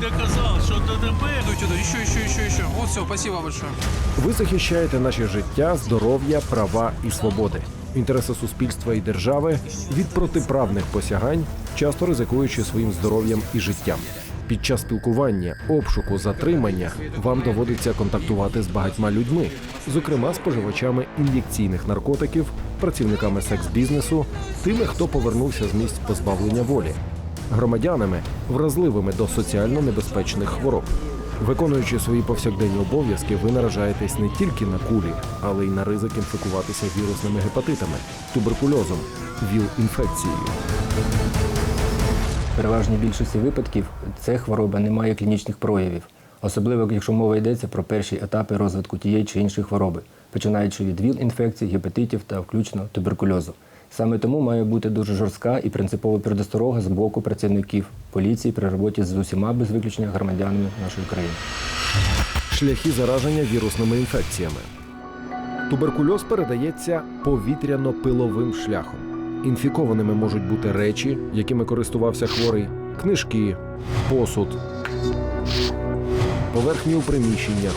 доказал, что ДТП Еще, еще, еще, еще. Вот все, спасибо большое. Ви захищаєте наше життя, здоров'я, права і свободи, інтереси суспільства і держави від протиправних посягань, часто ризикуючи своїм здоров'ям і життям. Під час спілкування, обшуку, затримання вам доводиться контактувати з багатьма людьми, зокрема споживачами ін'єкційних наркотиків, працівниками секс-бізнесу, тими, хто повернувся з місць позбавлення волі, громадянами, вразливими до соціально небезпечних хвороб. Виконуючи свої повсякденні обов'язки, ви наражаєтесь не тільки на кулі, але й на ризик інфікуватися вірусними гепатитами, туберкульозом, ВІЛ-інфекцією. В переважній більшості випадків ця хвороба не має клінічних проявів, особливо якщо мова йдеться про перші етапи розвитку тієї чи іншої хвороби, починаючи від ВІЛ-інфекцій, гепатитів та включно туберкульозу. Саме тому має бути дуже жорстка і принципова передосторога з боку працівників поліції при роботі з усіма без виключення громадянами нашої країни. Шляхи зараження вірусними інфекціями. Туберкульоз передається повітряно-пиловим шляхом. Інфікованими можуть бути речі, якими користувався хворий, книжки, посуд, поверхні у приміщеннях,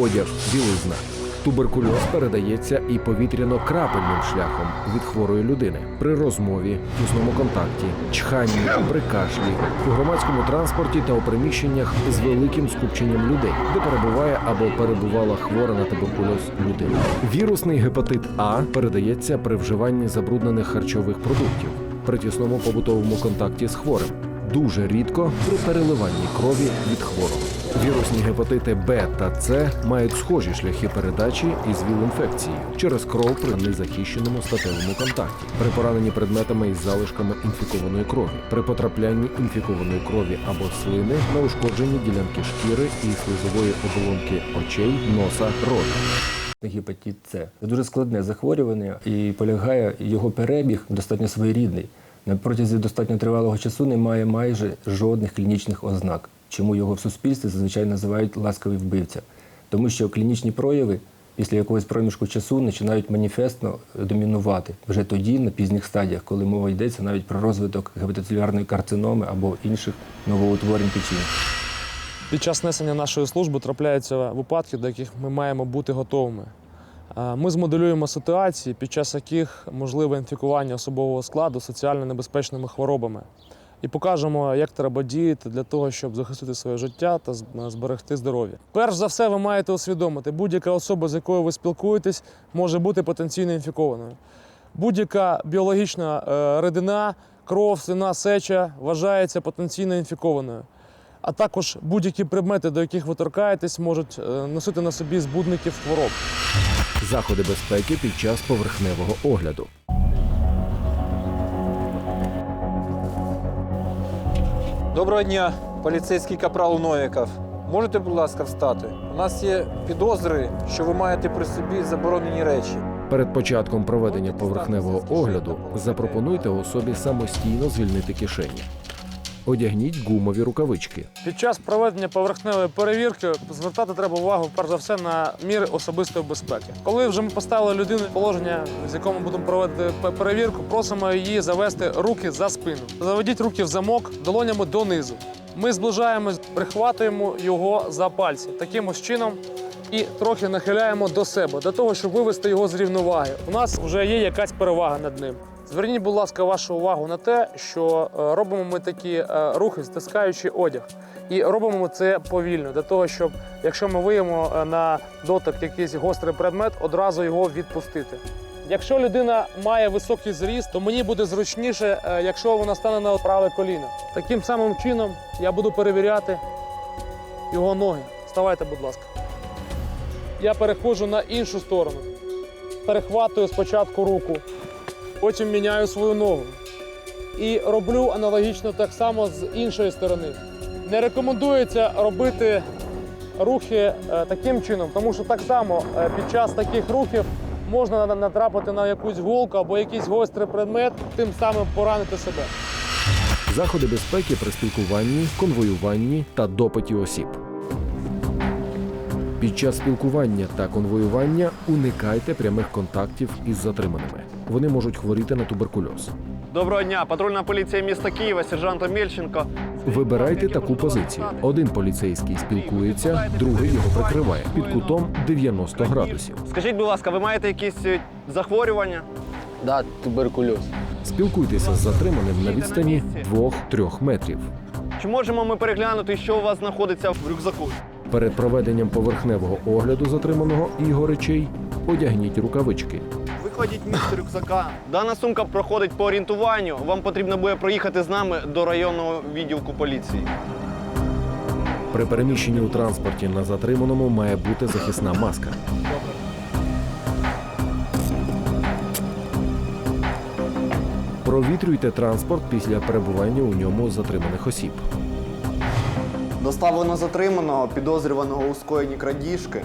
одяг, білизна. Туберкульоз передається і повітряно-крапельним шляхом від хворої людини при розмові, тісному контакті, чханні, при кашлі, у громадському транспорті та у приміщеннях з великим скупченням людей, де перебуває або перебувала хвора на туберкульоз людина. Вірусний гепатит А передається при вживанні забруднених харчових продуктів, при тісному побутовому контакті з хворим. Дуже рідко при переливанні крові від хворого. Вірусні гепатити Б та С мають схожі шляхи передачі із ВІЛ-інфекцією через кров при незахищеному статевому контакті, при пораненні предметами із залишками інфікованої крові, при потраплянні інфікованої крові або слини на ушкодженні ділянки шкіри і слизової оболонки очей, носа, рота. Гепатит С це дуже складне захворювання і полягає його перебіг достатньо своєрідний. На протязі достатньо тривалого часу немає майже жодних клінічних ознак, чому його в суспільстві зазвичай називають ласковий вбивця, тому що клінічні прояви після якогось проміжку часу починають маніфестно домінувати вже тоді, на пізніх стадіях, коли мова йдеться навіть про розвиток гепатоцелюлярної карциноми або інших новоутворень печінки. Під час несення нашої служби трапляються випадки, до яких ми маємо бути готовими. Ми змоделюємо ситуації, під час яких можливе інфікування особового складу соціально небезпечними хворобами, і покажемо, як треба діяти для того, щоб захистити своє життя та зберегти здоров'я. Перш за все, ви маєте усвідомити, будь-яка особа, з якою ви спілкуєтесь, може бути потенційно інфікованою. Будь-яка біологічна е, рідина, кров, слина, сеча вважається потенційно інфікованою. А також будь-які предмети, до яких ви торкаєтесь, можуть е, носити на собі збудників хвороб. Заходи безпеки під час поверхневого огляду. Доброго дня, поліцейський капрал Новіков. Можете, будь ласка, встати? У нас є підозри, що ви маєте при собі заборонені речі. Перед початком проведення поверхневого огляду запропонуйте особі самостійно звільнити кишені. Одягніть гумові рукавички. Під час проведення поверхневої перевірки звертати треба увагу перш за все на міри особистої безпеки. Коли вже ми поставили людину положення, з якому будемо проводити перевірку, просимо її завести руки за спину. Заведіть руки в замок долонями донизу. Ми зближаємось, прихватуємо його за пальці таким ось чином. І трохи нахиляємо до себе для того, щоб вивести його з рівноваги. У нас вже є якась перевага над ним. Зверніть, будь ласка, вашу увагу на те, що е, робимо ми такі е, рухи, стискаючи одяг. І робимо ми це повільно, для того, щоб якщо ми виємо е, на дотик якийсь гострий предмет, одразу його відпустити. Якщо людина має високий зріст, то мені буде зручніше, якщо вона стане на праве коліно. Таким самим чином я буду перевіряти його ноги. Вставайте, будь ласка. Я переходжу на іншу сторону. Перехватую спочатку руку, потім міняю свою ногу. І роблю аналогічно так само з іншої сторони. Не рекомендується робити рухи е, таким чином, тому що так само е, під час таких рухів можна натрапити на якусь голку або якийсь гострий предмет, тим самим поранити себе. Заходи безпеки при спілкуванні, конвоюванні та допиті осіб. Під час спілкування та конвоювання уникайте прямих контактів із затриманими. Вони можуть хворіти на туберкульоз. Доброго дня, патрульна поліція міста Києва, сержант Омельченко. Вибирайте таку позицію. Один поліцейський спілкується, другий його прикриває під кутом 90 градусів. Скажіть, будь ласка, ви маєте якісь е, захворювання? Да, туберкульоз. Спілкуйтеся з затриманим на відстані 2-3 метрів. Чи можемо ми переглянути, що у вас знаходиться в рюкзаку? Перед проведенням поверхневого огляду затриманого і його речей одягніть рукавички. Викладіть місце рюкзака. Дана сумка проходить по орієнтуванню. Вам потрібно буде проїхати з нами до районного відділку поліції. При переміщенні у транспорті на затриманому має бути захисна маска. Провітрюйте транспорт після перебування у ньому затриманих осіб. Доставлено затриманого, підозрюваного у скоєнні крадіжки.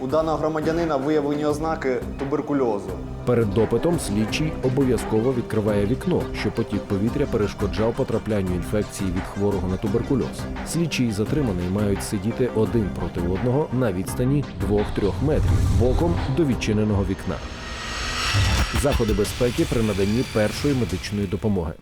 У даного громадянина виявлені ознаки туберкульозу. Перед допитом слідчий обов'язково відкриває вікно, щоб потік повітря перешкоджав потраплянню інфекції від хворого на туберкульоз. Слідчий і затриманий мають сидіти один проти одного на відстані 2-3 метрів боком до відчиненого вікна. Заходи безпеки при наданні першої медичної допомоги.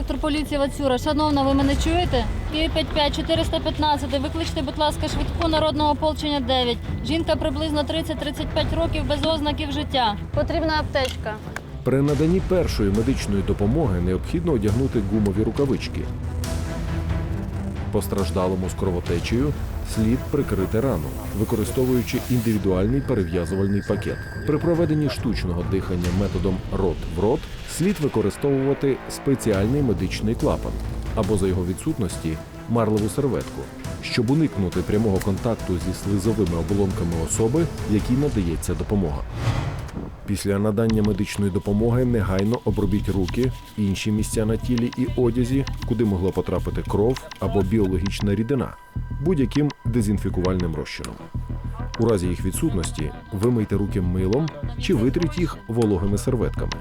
Інспектор поліції Вацюра, шановна, ви мене чуєте? Київ 55 415. Викличте, будь ласка, швидку народного ополчення 9. Жінка приблизно 30-35 років без ознаків життя. Потрібна аптечка. При наданні першої медичної допомоги необхідно одягнути гумові рукавички. Постраждалому з кровотечею слід прикрити рану, використовуючи індивідуальний перев'язувальний пакет. При проведенні штучного дихання методом рот в рот слід використовувати спеціальний медичний клапан або за його відсутності марлеву серветку, щоб уникнути прямого контакту зі слизовими оболонками особи, якій надається допомога. Після надання медичної допомоги негайно обробіть руки, інші місця на тілі і одязі, куди могла потрапити кров або біологічна рідина, будь-яким дезінфікувальним розчином. У разі їх відсутності вимийте руки милом чи витріть їх вологими серветками.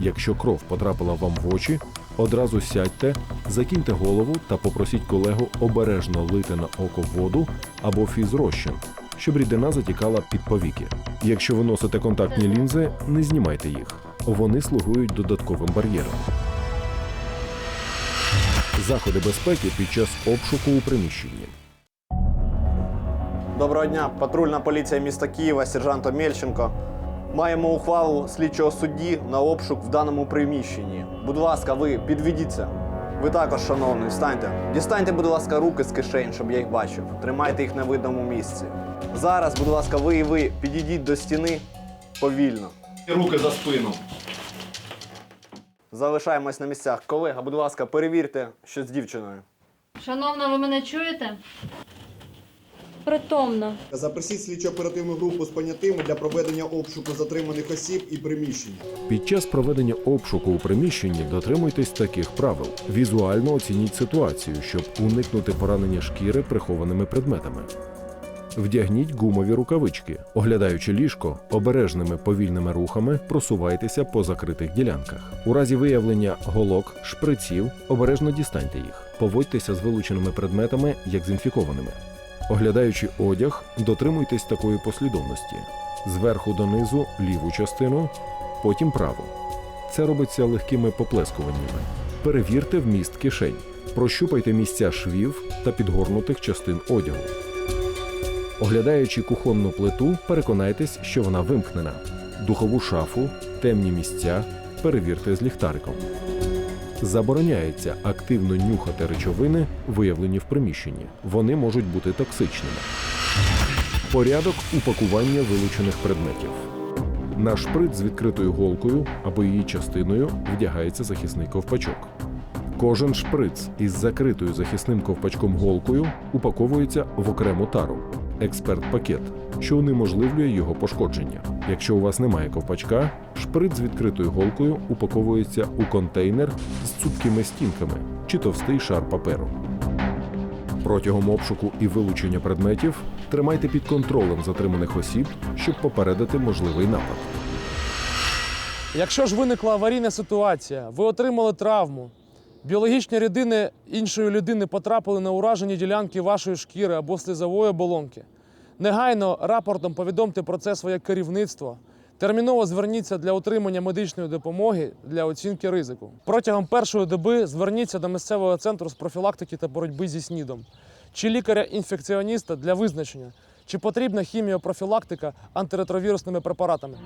Якщо кров потрапила вам в очі, одразу сядьте, закиньте голову та попросіть колегу обережно лити на око воду або фізрозчин, щоб рідина затікала під повіки. Якщо ви носите контактні лінзи, не знімайте їх. Вони слугують додатковим бар'єром. Заходи безпеки під час обшуку у приміщенні. Доброго дня, патрульна поліція міста Києва, сержант Омельченко. Маємо ухвалу слідчого судді на обшук в даному приміщенні. Будь ласка, ви підведіться. Ви також, шановний, встаньте. Дістаньте, будь ласка, руки з кишень, щоб я їх бачив. Тримайте їх на видному місці. Зараз, будь ласка, ви і ви підійдіть до стіни повільно. Руки за спину. Залишаємось на місцях. Колега, будь ласка, перевірте, що з дівчиною. Шановна, ви мене чуєте? Притомно. Запросіть слідчо-оперативну групу з понятими для проведення обшуку затриманих осіб і приміщень. Під час проведення обшуку у приміщенні дотримуйтесь таких правил. Візуально оцініть ситуацію, щоб уникнути поранення шкіри прихованими предметами. Вдягніть гумові рукавички. Оглядаючи ліжко, обережними повільними рухами просувайтеся по закритих ділянках. У разі виявлення голок, шприців, обережно дістаньте їх. Поводьтеся з вилученими предметами як з інфікованими. Оглядаючи одяг, дотримуйтесь такої послідовності: зверху донизу ліву частину, потім праву. Це робиться легкими поплескуваннями. Перевірте вміст кишень, прощупайте місця швів та підгорнутих частин одягу. Оглядаючи кухонну плиту, переконайтесь, що вона вимкнена. Духову шафу, темні місця перевірте з ліхтариком. Забороняється активно нюхати речовини, виявлені в приміщенні. Вони можуть бути токсичними. Порядок упакування вилучених предметів. На шприц з відкритою голкою або її частиною вдягається захисний ковпачок. Кожен шприц із закритою захисним ковпачком голкою упаковується в окрему тару експерт-пакет, що унеможливлює його пошкодження. Якщо у вас немає ковпачка, шприц з відкритою голкою упаковується у контейнер з цупкими стінками чи товстий шар паперу. Протягом обшуку і вилучення предметів тримайте під контролем затриманих осіб, щоб попередити можливий напад. Якщо ж виникла аварійна ситуація, ви отримали травму, Біологічні рідини іншої людини потрапили на уражені ділянки вашої шкіри або слізової оболонки. Негайно рапортом повідомте про це своє керівництво. Терміново зверніться для отримання медичної допомоги для оцінки ризику. Протягом першої доби зверніться до місцевого центру з профілактики та боротьби зі СНІДом чи лікаря-інфекціоніста для визначення, чи потрібна хіміопрофілактика антиретровірусними препаратами.